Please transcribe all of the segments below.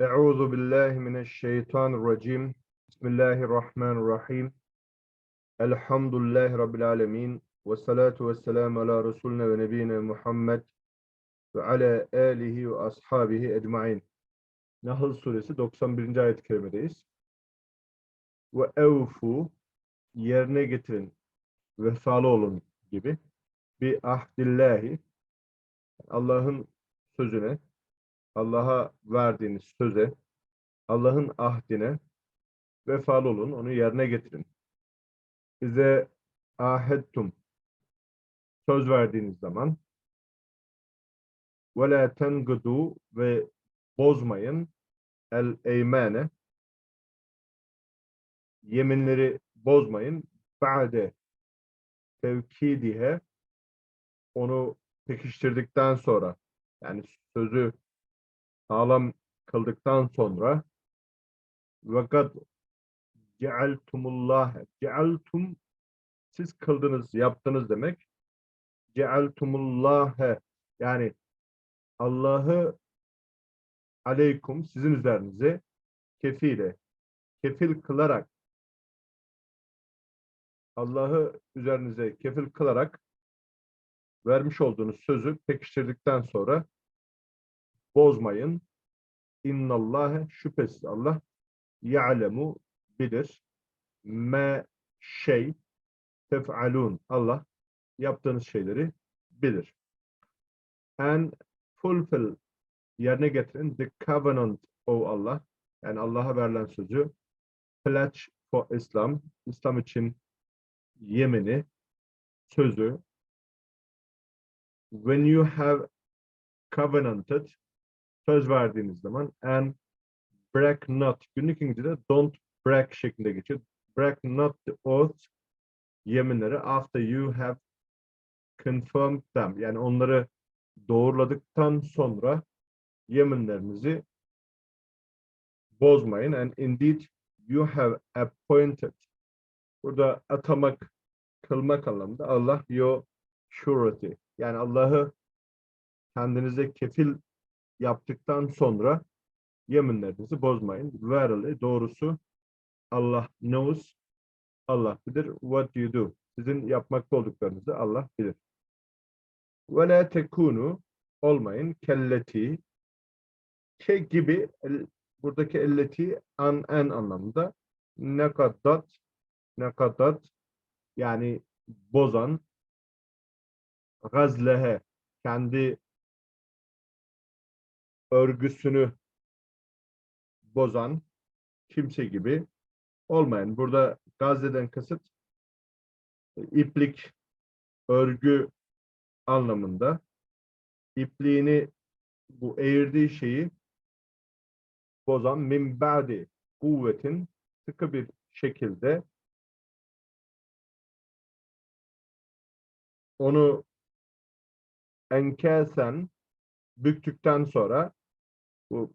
Euzu billahi mineşşeytanirracim. Bismillahirrahmanirrahim. Elhamdülillahi rabbil alamin. Ve salatu vesselamü ala resulina ve nebiyina Muhammed ve ala alihi ve ashabihi ecmaîn. Nahl suresi 91. ayet-i kerimedeyiz. Ve evfu yerine getirin, vefalı olun gibi bir ahdillahi Allah'ın sözüne, Allah'a verdiğiniz söze, Allah'ın ahdine vefalı olun, onu yerine getirin. Bize ahedtum söz verdiğiniz zaman ve la tengudu ve bozmayın el eymane yeminleri bozmayın ba'de tevkidihe onu pekiştirdikten sonra yani sözü sağlam kıldıktan sonra vakat cealtumullah cealtum siz kıldınız yaptınız demek. Cealtumullâhe yani Allah'ı aleykum sizin üzerinize kefile kefil kılarak Allah'ı üzerinize kefil kılarak vermiş olduğunuz sözü pekiştirdikten sonra bozmayın. İnnallâhe şüphesiz Allah ya'lemu bilir. Me şey tef'alun. Allah yaptığınız şeyleri bilir. And fulfill yerine getirin the covenant o Allah. Yani Allah'a verilen sözü pledge for Islam. İslam için yemini, sözü when you have covenanted söz verdiğiniz zaman and break not günlük İngilizce'de don't break şeklinde geçiyor. Break not the oath yeminleri after you have confirmed them. Yani onları doğruladıktan sonra yeminlerinizi bozmayın. And indeed you have appointed. Burada atamak, kılmak anlamında Allah your surety. Yani Allah'ı kendinize kefil yaptıktan sonra yeminlerinizi bozmayın. Verily doğrusu Allah knows Allah bilir what you do. Sizin yapmakta olduklarınızı Allah bilir. Ve la tekunu olmayın kelleti ke gibi buradaki elleti an en anlamında nekadat nekadat yani bozan gazlehe kendi örgüsünü bozan kimse gibi olmayın. Burada gazleden kasıt e, iplik, örgü anlamında ipliğini bu eğirdiği şeyi bozan min kuvvetin sıkı bir şekilde onu enkesen büktükten sonra bu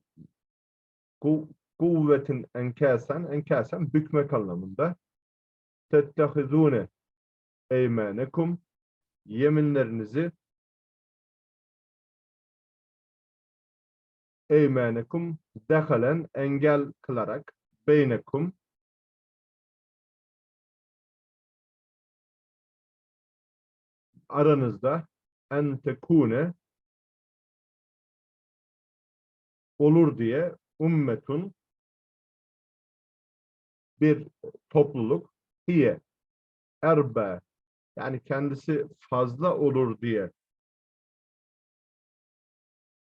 ku- kuvvetin enkesen enkesen bükmek anlamında. Tettehizune eymanekum yeminlerinizi eymanekum dehalen engel kılarak beynekum aranızda en tekune olur diye ummetun bir topluluk hiye erbe yani kendisi fazla olur diye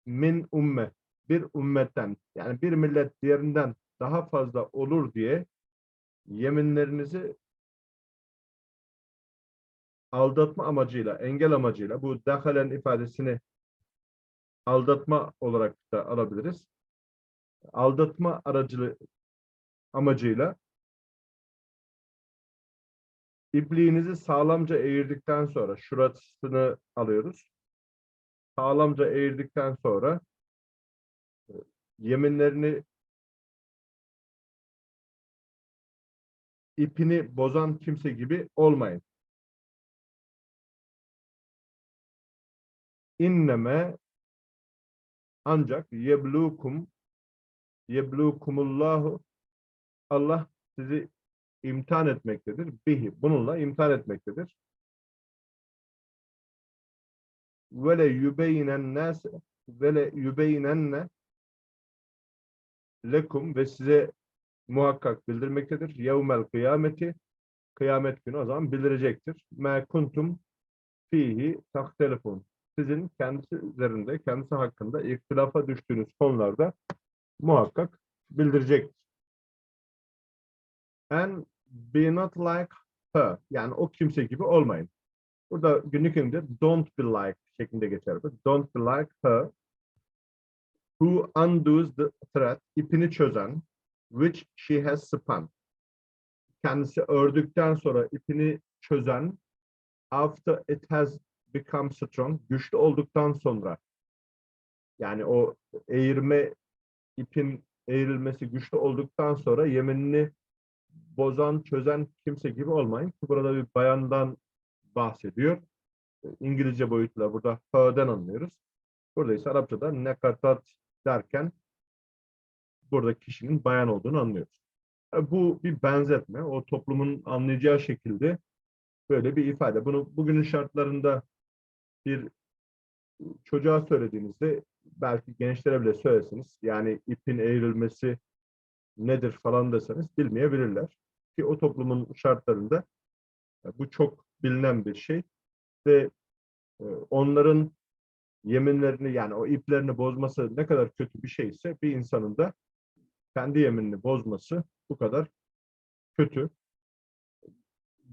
min umme bir ümmetten yani bir millet diğerinden daha fazla olur diye yeminlerinizi aldatma amacıyla, engel amacıyla bu dahalen ifadesini aldatma olarak da alabiliriz. Aldatma aracılığı amacıyla ipliğinizi sağlamca eğirdikten sonra şurasını alıyoruz. Sağlamca eğirdikten sonra e, yeminlerini ipini bozan kimse gibi olmayın. İnneme ancak yeblukum yeblukumullahu Allah sizi imtihan etmektedir. Bihi. Bununla imtihan etmektedir. Ve le yübeynen nas ve le yübeynenne lekum ve size muhakkak bildirmektedir. Yevmel kıyameti kıyamet günü o zaman bildirecektir. Me kuntum fihi tahtelefun. Sizin kendisi üzerinde, kendisi hakkında ihtilafa düştüğünüz konularda muhakkak bildirecektir. And be not like her. Yani o kimse gibi olmayın. Burada günlük İngilizce don't be like şeklinde geçer. Don't be like her who undoes the thread, ipini çözen, which she has spun. Kendisi ördükten sonra ipini çözen, after it has become strong, güçlü olduktan sonra, yani o eğirme, ipin eğrilmesi güçlü olduktan sonra yeminini bozan, çözen kimse gibi olmayın. Burada bir bayandan bahsediyor. İngilizce boyutla burada her'den anlıyoruz. Burada ise Arapçada nekatat derken burada kişinin bayan olduğunu anlıyoruz. Yani Bu bir benzetme. O toplumun anlayacağı şekilde böyle bir ifade. Bunu bugünün şartlarında bir çocuğa söylediğinizde belki gençlere bile söylesiniz. Yani ipin eğrilmesi nedir falan deseniz bilmeyebilirler. Ki o toplumun şartlarında e, bu çok bilinen bir şey ve e, onların yeminlerini yani o iplerini bozması ne kadar kötü bir şeyse bir insanın da kendi yeminini bozması bu kadar kötü.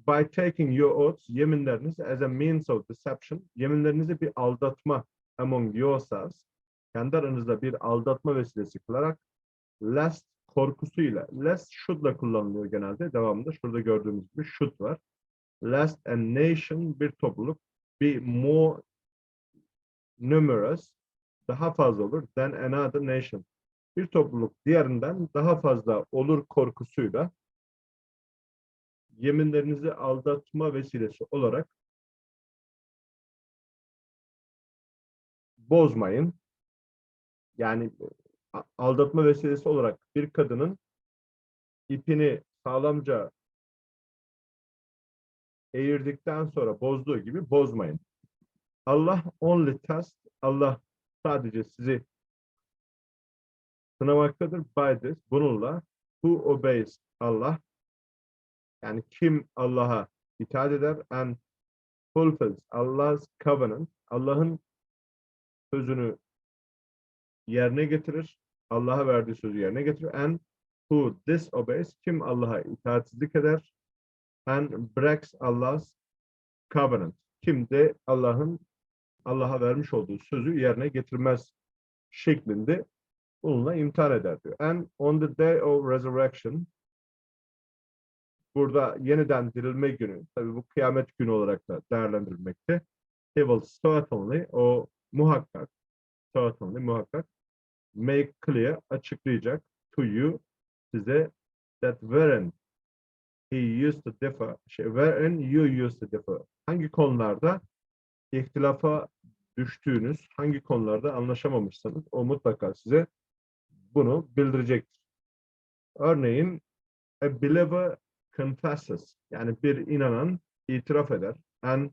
By taking your oaths, yeminleriniz as a means of deception, yeminlerinizi bir aldatma among yourselves, kendi aranızda bir aldatma vesilesi kılarak lest korkusuyla, lest should'la kullanılıyor genelde devamında. Şurada gördüğümüz gibi should var. Lest a nation, bir topluluk, be more numerous, daha fazla olur than another nation. Bir topluluk diğerinden daha fazla olur korkusuyla yeminlerinizi aldatma vesilesi olarak bozmayın. Yani aldatma vesilesi olarak bir kadının ipini sağlamca eğirdikten sonra bozduğu gibi bozmayın. Allah only test, Allah sadece sizi sınamaktadır. By this, bununla who obeys Allah yani kim Allah'a itaat eder and fulfills Allah's covenant Allah'ın sözünü yerine getirir. Allah'a verdiği sözü yerine getirir. And who disobeys kim Allah'a itaatsizlik eder and breaks Allah's covenant kim de Allah'ın Allah'a vermiş olduğu sözü yerine getirmez şeklinde bununla imtihan eder diyor. And on the day of resurrection burada yeniden dirilme günü, tabii bu kıyamet günü olarak da değerlendirilmekte. He will certainly, o muhakkak, certainly, muhakkak, make clear, açıklayacak to you, size, that wherein he used to differ, şey, wherein you used to differ. Hangi konularda ihtilafa düştüğünüz, hangi konularda anlaşamamışsanız o mutlaka size bunu bildirecektir. Örneğin a believer confesses yani bir inanan itiraf eder. And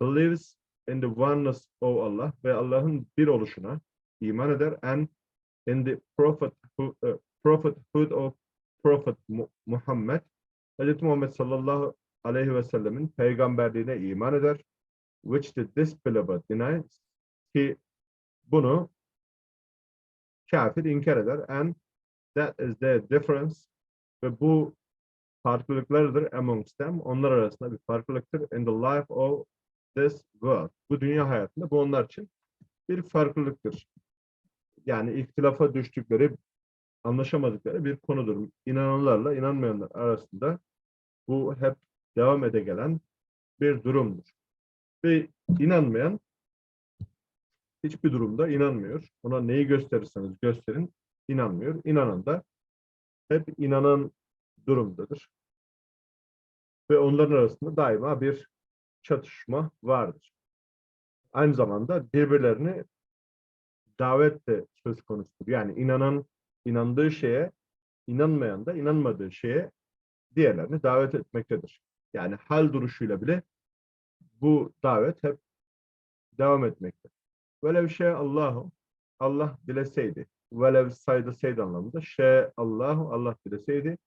believes in the oneness of Allah ve Allah'ın bir oluşuna iman eder. And in the prophet uh, prophethood of Prophet Mu- Muhammed Hz. Muhammed sallallahu aleyhi ve sellemin peygamberliğine iman eder. Which the disbeliever denies ki bunu kafir inkar eder. And that is the difference ve bu farklılıklardır amongst them. Onlar arasında bir farklılıktır. İn the life of this world. Bu dünya hayatında bu onlar için bir farklılıktır. Yani ihtilafa düştükleri anlaşamadıkları bir konudur. İnananlarla inanmayanlar arasında bu hep devam ede gelen bir durumdur. Ve inanmayan hiçbir durumda inanmıyor. Ona neyi gösterirseniz gösterin inanmıyor. İnanan da hep inanan durumdadır. Ve onların arasında daima bir çatışma vardır. Aynı zamanda birbirlerini davet de söz konusudur. Yani inanan inandığı şeye, inanmayan da inanmadığı şeye diğerlerini davet etmektedir. Yani hal duruşuyla bile bu davet hep devam etmekte. Velev şey Allahu Allah dileseydi. Velev saydaseydi anlamında. Şey Allahu Allah dileseydi.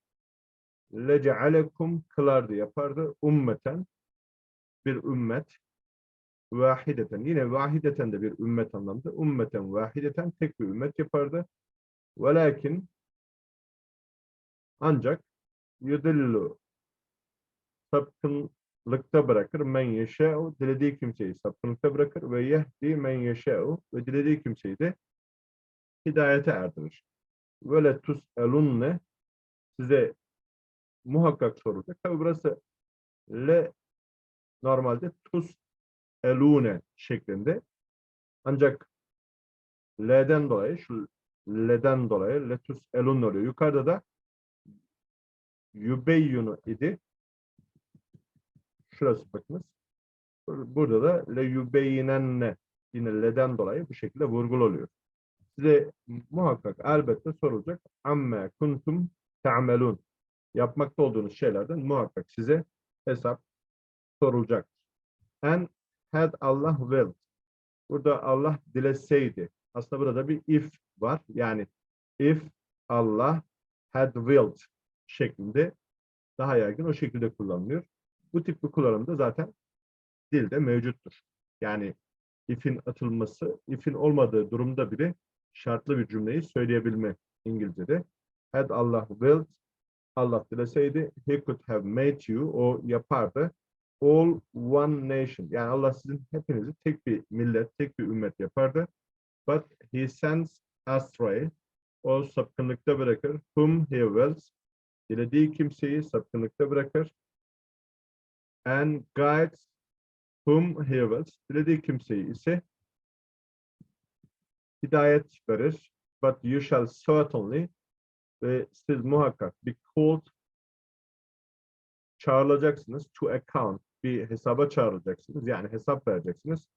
Lecealekum kılardı yapardı. Ummeten bir ümmet vahideten. Yine vahideten de bir ümmet anlamında. Ummeten vahideten tek bir ümmet yapardı. Velakin ancak yudillu sapkınlıkta bırakır men yeşe'u dilediği kimseyi sapkınlıkta bırakır ve yehdi men yeşe'u ve dilediği kimseyi de hidayete erdirir. Ve le tus'elunne size muhakkak sorulacak. Tabi burası le normalde tus elune şeklinde. Ancak le'den dolayı şu le'den dolayı letus elun oluyor. Yukarıda da yubeyyunu idi. Şurası bakınız. Burada da le yubeyyinenne yine le'den dolayı bu şekilde vurgul oluyor. Size muhakkak elbette sorulacak. Amme kuntum te'amelun. Yapmakta olduğunuz şeylerden muhakkak size hesap sorulacak. And had Allah willed. Burada Allah dileseydi. Aslında burada bir if var. Yani if Allah had willed şeklinde daha yaygın o şekilde kullanılıyor. Bu tip bir kullanım da zaten dilde mevcuttur. Yani if'in atılması, if'in olmadığı durumda bile şartlı bir cümleyi söyleyebilme İngilizce'de. Had Allah willed, Allah dileseydi, he could have made you, o yapardı. All one nation. Yani Allah sizin hepinizi tek bir millet, tek bir ümmet yapardı. But he sends astray. O sapkınlıkta bırakır. Whom he wills. Dilediği kimseyi sapkınlıkta bırakır. And guides whom he wills. Dilediği kimseyi ise hidayet verir. But you shall certainly ve siz muhakkak be called çağrılacaksınız to account bir hesaba çağrılacaksınız yani hesap vereceksiniz.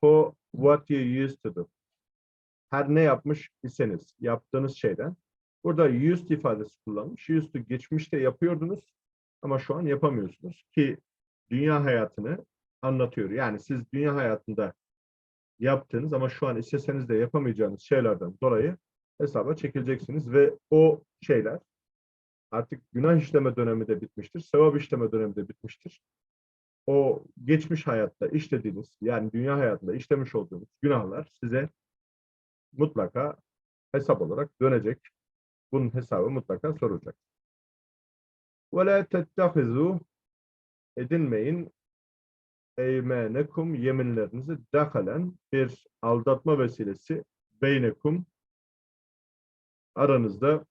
For what you used to do. Her ne yapmış iseniz yaptığınız şeyden. Burada used ifadesi kullanmış. Used to geçmişte yapıyordunuz ama şu an yapamıyorsunuz ki dünya hayatını anlatıyor. Yani siz dünya hayatında yaptığınız ama şu an isteseniz de yapamayacağınız şeylerden dolayı hesaba çekileceksiniz ve o şeyler artık günah işleme dönemi de bitmiştir, sevap işleme dönemi de bitmiştir. O geçmiş hayatta işlediğiniz, yani dünya hayatında işlemiş olduğunuz günahlar size mutlaka hesap olarak dönecek. Bunun hesabı mutlaka sorulacak. وَلَا تَتَّخِذُوا edinmeyin eymenekum yeminlerinizi dakalen bir aldatma vesilesi beynekum aranızda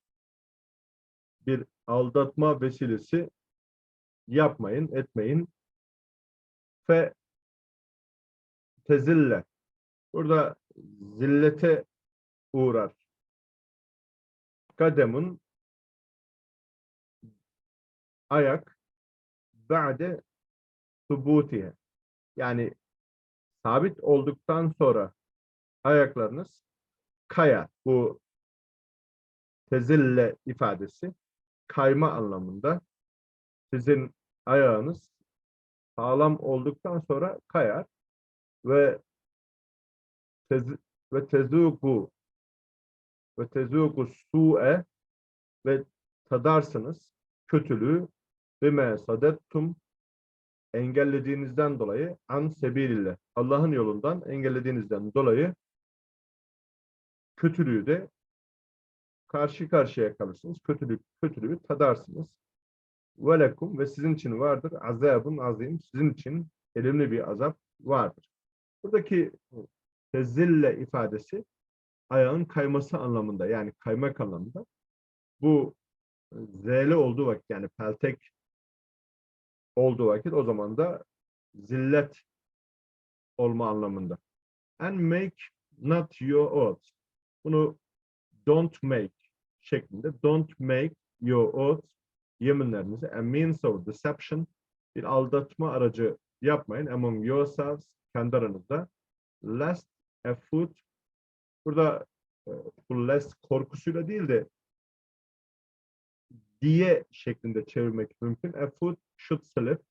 bir aldatma vesilesi yapmayın, etmeyin. Fe tezille. Burada zillete uğrar. Kademun ayak ba'de subutiye. Yani sabit olduktan sonra ayaklarınız kaya. Bu tezille ifadesi kayma anlamında. Sizin ayağınız sağlam olduktan sonra kayar ve tez, ve tezuku ve tezuku su'e ve tadarsınız kötülüğü bime sadettum engellediğinizden dolayı an sebilillah Allah'ın yolundan engellediğinizden dolayı kötülüğü de karşı karşıya kalırsınız. Kötülük, kötülüğü tadarsınız. Velekum ve sizin için vardır azabun azim. Sizin için elimli bir azap vardır. Buradaki tezille ifadesi ayağın kayması anlamında yani kaymak anlamında. Bu z'li olduğu vakit yani peltek olduğu vakit o zaman da zillet olma anlamında. And make not your oath. Bunu don't make şeklinde don't make your oath yeminlerinizi a means of deception bir aldatma aracı yapmayın among yourselves kendi aranızda lest a foot burada e, bu less korkusuyla değil de diye şeklinde çevirmek mümkün. A foot should slip.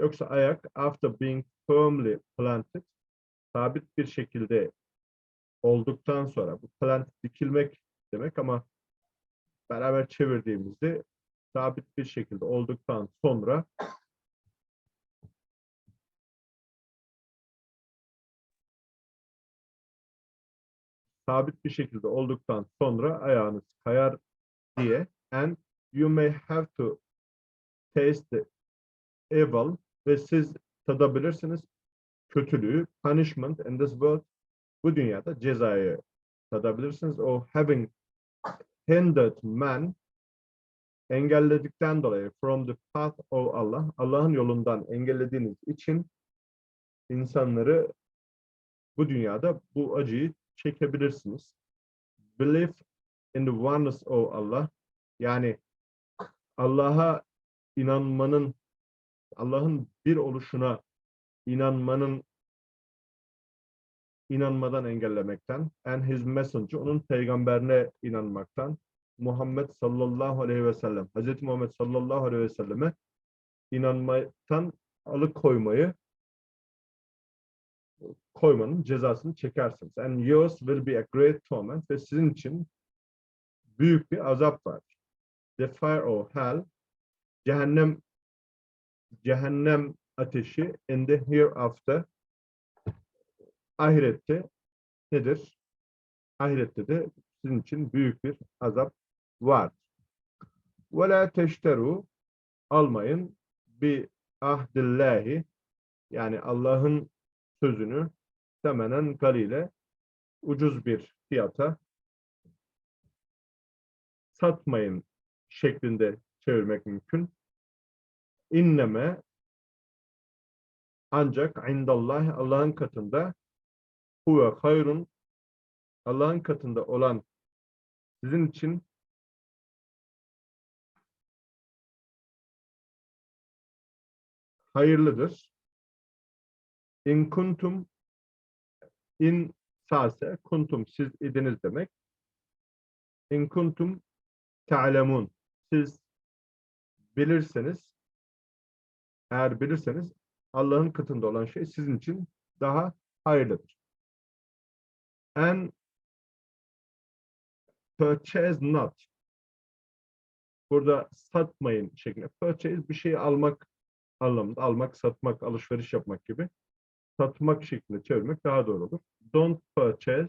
Yoksa ayak after being firmly planted sabit bir şekilde olduktan sonra bu plant dikilmek demek ama beraber çevirdiğimizde sabit bir şekilde olduktan sonra sabit bir şekilde olduktan sonra ayağınız kayar diye and you may have to taste the evil ve siz tadabilirsiniz kötülüğü punishment in this world bu dünyada cezayı tadabilirsiniz. O having hindered man engelledikten dolayı from the path of Allah Allah'ın yolundan engellediğiniz için insanları bu dünyada bu acıyı çekebilirsiniz. Believe in the oneness of Allah yani Allah'a inanmanın Allah'ın bir oluşuna inanmanın inanmadan engellemekten and his messenger onun peygamberine inanmaktan Muhammed sallallahu aleyhi ve sellem Hz. Muhammed sallallahu aleyhi ve selleme inanmaktan alıkoymayı koymanın cezasını çekersiniz. And yours will be a great torment ve sizin için büyük bir azap var. The fire of hell cehennem cehennem ateşi in the hereafter ahirette nedir? Ahirette de sizin için büyük bir azap var. Ve teşteru almayın bi ahdillahi yani Allah'ın sözünü temenen galile ucuz bir fiyata satmayın şeklinde çevirmek mümkün. İnneme ancak indallah Allah'ın katında huve hayrun Allah'ın katında olan sizin için hayırlıdır. İn kuntum in sase kuntum siz idiniz demek. İn kuntum ta'lemun siz bilirseniz eğer bilirseniz Allah'ın katında olan şey sizin için daha hayırlıdır. And purchase not. Burada satmayın şeklinde. Purchase bir şeyi almak anlamında. Almak, satmak, alışveriş yapmak gibi. Satmak şeklinde çevirmek daha doğru olur. Don't purchase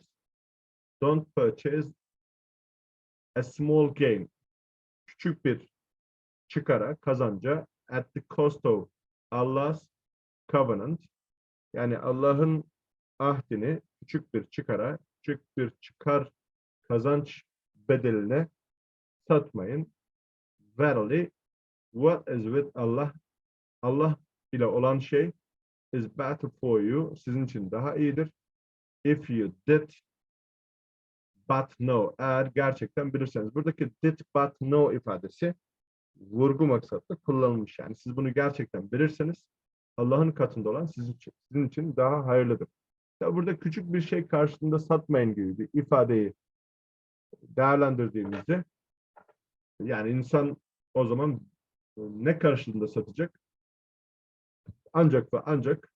don't purchase a small gain. Küçük bir çıkara, kazanca at the cost of Allah's covenant. Yani Allah'ın ahdini küçük bir çıkara, küçük bir çıkar kazanç bedeline satmayın. Verily, what is with Allah? Allah ile olan şey is better for you. Sizin için daha iyidir. If you did but know. Eğer gerçekten bilirseniz. Buradaki did but know ifadesi vurgu maksatlı kullanılmış. Yani siz bunu gerçekten bilirseniz Allah'ın katında olan sizin için, sizin için daha hayırlıdır. Ya burada küçük bir şey karşılığında satmayın gibi bir ifadeyi değerlendirdiğimizde yani insan o zaman e, ne karşılığında satacak? Ancak ve ancak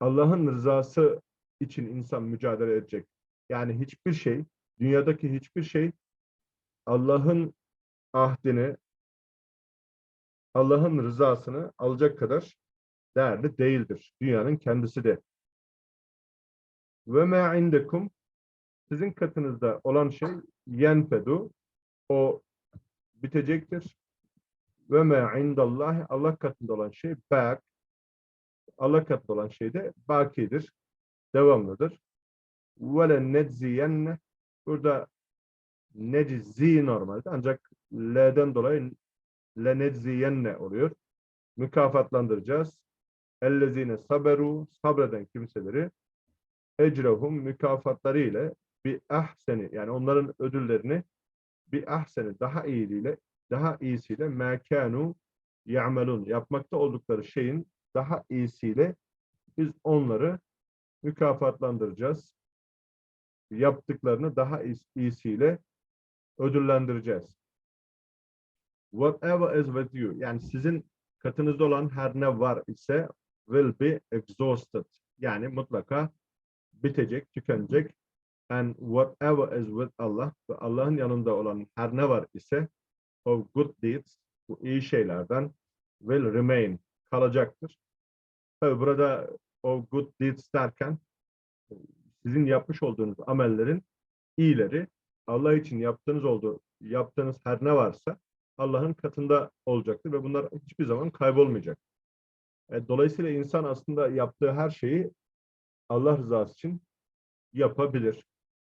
Allah'ın rızası için insan mücadele edecek. Yani hiçbir şey, dünyadaki hiçbir şey Allah'ın ahdini, Allah'ın rızasını alacak kadar değerli değildir. Dünyanın kendisi de. Ve ma indekum sizin katınızda olan şey yenfedu o bitecektir. Ve ma indallahi Allah katında olan şey bak Allah katında olan şey de bakidir. Devamlıdır. Ve le necziyenne burada neczi normalde ancak L'den dolayı le necziyenne oluyor. Mükafatlandıracağız. Ellezine saberu sabreden kimseleri ecrahum mükafatları ile bir ahseni yani onların ödüllerini bir ahseni daha iyiliyle daha iyisiyle mekanu ya'melun yapmakta oldukları şeyin daha iyisiyle biz onları mükafatlandıracağız. yaptıklarını daha iyis- iyisiyle ödüllendireceğiz. Whatever is with you, yani sizin katınızda olan her ne var ise will be exhausted. Yani mutlaka bitecek, tükenecek. And whatever is with Allah ve Allah'ın yanında olan her ne var ise of good deeds, bu iyi şeylerden will remain, kalacaktır. Tabi burada of good deeds derken sizin yapmış olduğunuz amellerin iyileri Allah için yaptığınız olduğu yaptığınız her ne varsa Allah'ın katında olacaktır ve bunlar hiçbir zaman kaybolmayacak. E, Dolayısıyla insan aslında yaptığı her şeyi Allah rızası için yapabilir.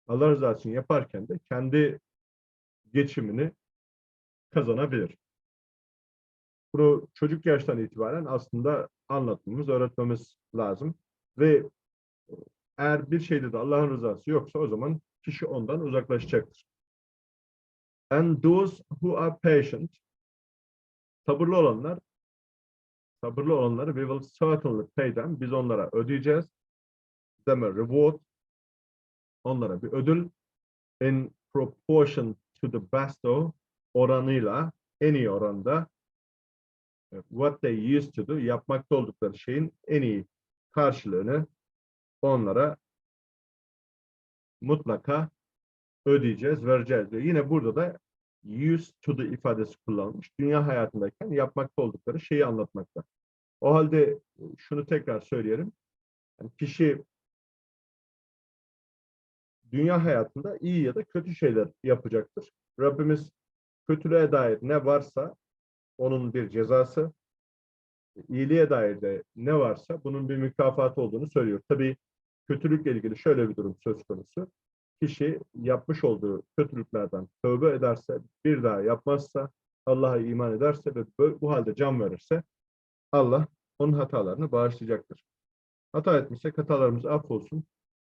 Allah rızası için yaparken de kendi geçimini kazanabilir. Bunu çocuk yaştan itibaren aslında anlatmamız, öğretmemiz lazım. Ve eğer bir şeyde de Allah'ın rızası yoksa o zaman kişi ondan uzaklaşacaktır. And those who are patient, sabırlı olanlar, sabırlı olanları we will certainly pay them. Biz onlara ödeyeceğiz. Them a reward. Onlara bir ödül. In proportion to the best of oranıyla, en iyi oranda e, what they used to do, yapmakta oldukları şeyin en iyi karşılığını onlara mutlaka ödeyeceğiz, vereceğiz diyor. Yine burada da used to the ifadesi kullanılmış. Dünya hayatındayken yapmakta oldukları şeyi anlatmakta. O halde e, şunu tekrar söyleyelim. Yani kişi dünya hayatında iyi ya da kötü şeyler yapacaktır. Rabbimiz kötülüğe dair ne varsa onun bir cezası, iyiliğe dair de ne varsa bunun bir mükafatı olduğunu söylüyor. Tabii kötülükle ilgili şöyle bir durum söz konusu. Kişi yapmış olduğu kötülüklerden tövbe ederse, bir daha yapmazsa, Allah'a iman ederse ve bu halde can verirse Allah onun hatalarını bağışlayacaktır. Hata etmişsek hatalarımız affolsun.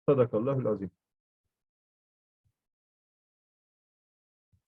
Sadakallahül azim.